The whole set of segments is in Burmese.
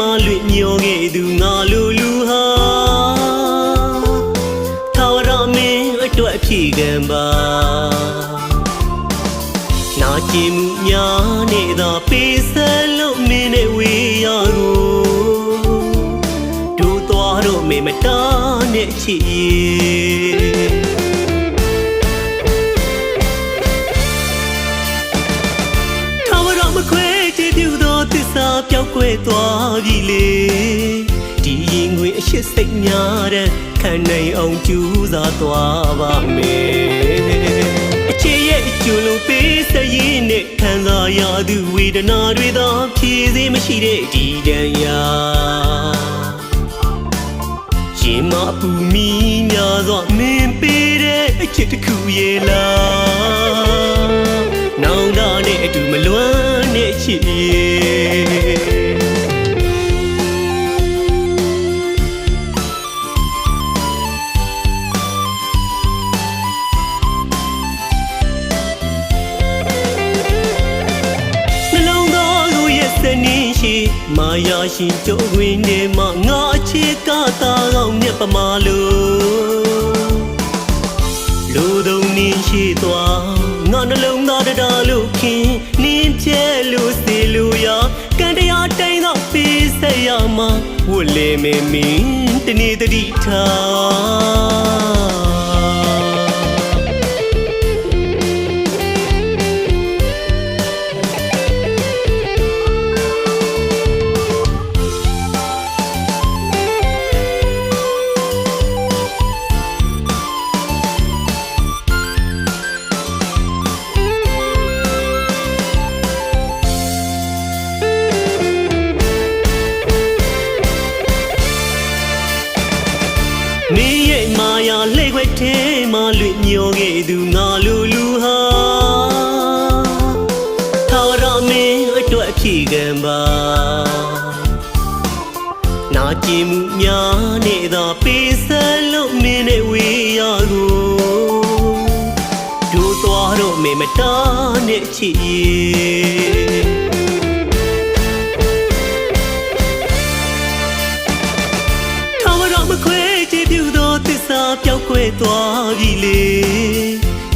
မှလွင့်မျောခဲ့သူငါလိုလူဟာထာဝရမင်းအတွက်ဖြည့်ခံပါနာကျင်မှုများနဲ့သာပေးဆက်လို့မင်းနဲ့ဝေးရကိုတို့သွားတော့မေမတားနဲ့ချစ်ရဲ့ က်ကွယ်သွားပြီလေဒီရင်ငွေအရှိစိတ်များတဲ့ခံနိုင်အောင်ကြိုးစားသွားပါမယ်အခြေရဲ့အကျိုးလုံးပေးစရင်နဲ့ခံစားရသူဝေဒနာတွေသာဖြည့်စေမရှိတဲ့ဒီတန်ရာရင်မအပူမီများစွာမင်းပေးတဲ့အချစ်တစ်ခုရဲ့လား မာယာရှင်ကြိုးဝင်နေမှငါအချစ်ကတာကောင်းမြတ်ပမာလို့လူသုံးနေရှိသွားငါနှလုံးသားတတားလို့ခင်နင်းပြဲလို့စေလို့ရကန်တရားတိုင်းသောပေးဆက်ရမှာဝတ်လေမင်းမင်းတနေ့တတိထား ထဲမှာလွင့်မျောခဲ့သူငါလူလူဟာထာဝရမင်းအတွက်အဖြည့်ခံပါနာကျင်မှုများနဲ့သာပေးဆက်လို့မင်းနဲ့ဝေးရကိုတို့သွားတော့မေမတားနဲ့ချစ်ရဲ့ သွားပြီလေ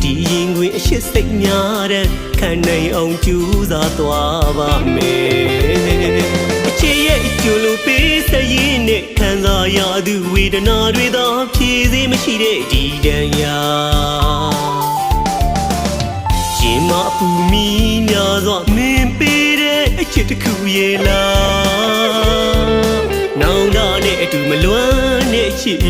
ဒီရင်တွင်အရှိစိတ်များတဲ့ခံနိုင်အောင်ကြိုးစားသွားပါမယ်အခြေရဲ့အကျိုးလိုပေးစရင်နဲ့ခံစားရသူဝေဒနာတွေသာဖြည့်စေမရှိတဲ့ဒီတန်ရာရှင်မအပူမီများစွာမင်းပေးတဲ့အချစ်တစ်ခုရဲ့လားနောင်တနဲ့အတူမလွမ်းနဲ့ချစ်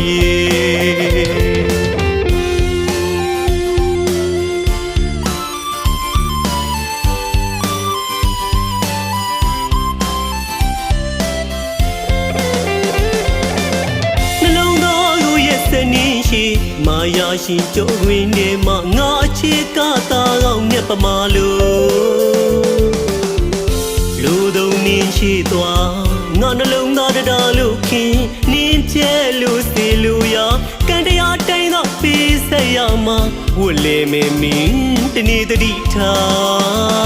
နေရှိမာယာရှင်ကြိုးဝင်နေမှငါအချစ်ကတာကောင်းမြတ်ပမာလို့လူသုံးနင်းရှိသွားငါနှလုံးသားတတားလို့ခင်နင်းပြဲလို့စီလို့ရကန်တရားတိုင်းသောပေးဆက်ရမှာဝတ်လေမင်းမင်းတနေ့တတိထား